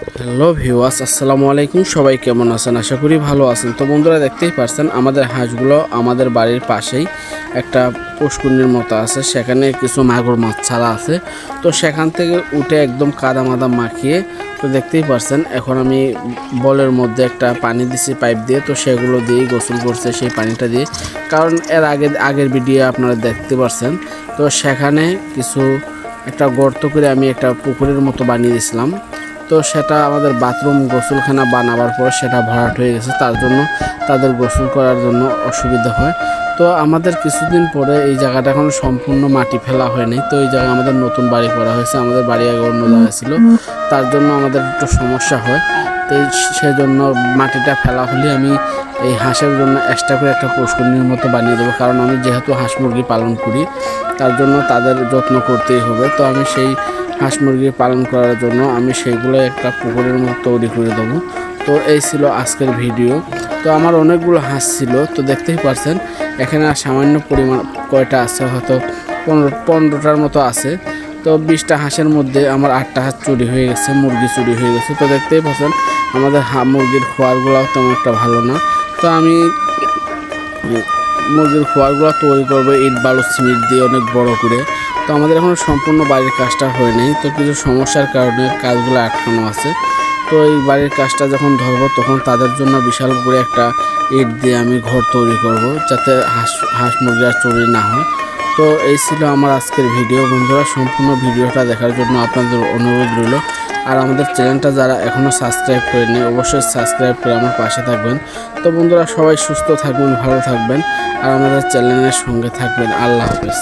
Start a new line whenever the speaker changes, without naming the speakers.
Hello viewers, আসসালামু আলাইকুম। সবাই কেমন আছেন? আশা করি ভালো আছেন। তো বন্ধুরা, দেখতেই পারছেন, আমাদের হাঁসগুলো আমাদের বাড়ির পাশেই একটা পুষ্কুনির মতো আছে। সেখানে কিছু মাগুর মাছ ছাড়া আছে। তো সেখান থেকে উঠে একদম কাদা মাদা মাখিয়ে, তো দেখতেই পারছেন, এখন আমি বলের মধ্যে একটা পানি দিছি পাইপ দিয়ে। তো সেগুলো দিয়েই গোসল করছে সেই পানিটা দিয়ে। কারণ এর আগে, আগের ভিডিও আপনারা দেখতে পারছেন। তো সেখানে কিছু একটা গর্ত করে আমি একটা পুকুরের মতো বানিয়ে দিয়েছিলাম তো সেটা আমাদের বাথরুম গোসলখানা বানাবার পর সেটা ভরাট হয়ে গেছে, তার জন্য তাদের গোসল করার জন্য অসুবিধা হয়। তো আমাদের কিছুদিন পরে এই জায়গাটা এখন সম্পূর্ণ মাটি ফেলা হয়নি তো এই জায়গায় আমাদের নতুন বাড়ি করা হয়েছে, আমাদের বাড়ি আগে অন্য জায়গা ছিল, তার জন্য আমাদের একটু সমস্যা হয়। তো সেজন্য মাটিটা ফেলা হলে আমি এই হাঁসের জন্য এক্সট্রা করে একটা পুষ্করণীর মতো বানিয়ে দেবো। কারণ আমি যেহেতু হাঁস মুরগি পালন করি, তার জন্য তাদের যত্ন করতেই হবে। তো আমি সেই হাঁস মুরগি পালন করার জন্য আমি সেইগুলো একটা পুকুরের মতো তৈরি করে দেবো। তো এই ছিল আজকের ভিডিও। তো আমার অনেকগুলো হাঁস ছিল, তো দেখতেই পারছেন, এখানে সামান্য পরিমাণ কয়টা আছে, হয়তো পনেরো, পনেরোটার মতো আছে। তো বিশটা হাঁসের মধ্যে আমার আটটা হাঁস চুরি হয়ে গেছে, মুরগি চুরি হয়ে গেছে। তো দেখতেই পাচ্ছেন, আমাদের হা, মুরগির খোয়ারগুলোও তেমন একটা ভালো না। তো আমি মুরগির খোয়ারগুলো তৈরি করব, ইট বালু, সিমেন্ট দিয়ে অনেক বড় করে। তো আমাদের এখনও সম্পূর্ণ বাড়ির কাজটা হয়নি তো কিছু সমস্যার কারণে কাজগুলো আটকানো আছে। তো এই বাড়ির কাজটা যখন ধরবো, তখন তাদের জন্য বিশাল করে একটা ইট দিয়ে আমি ঘর তৈরি করব, যাতে হাঁস হাঁস মুরগি আর চুরি না হয়। তো এই ছিল আমার আজকের ভিডিও। বন্ধুরা, সম্পূর্ণ ভিডিওটা দেখার জন্য আপনাদের অনুরোধ রইল। আর আমাদের চ্যানেলটা যারা এখনও সাবস্ক্রাইব করেনি অবশ্যই সাবস্ক্রাইব করে আমার পাশে থাকবেন। তো বন্ধুরা, সবাই সুস্থ থাকবেন, ভালো থাকবেন। আর আমাদের চ্যানেলের সঙ্গে থাকবেন। আল্লাহ হাফিজ।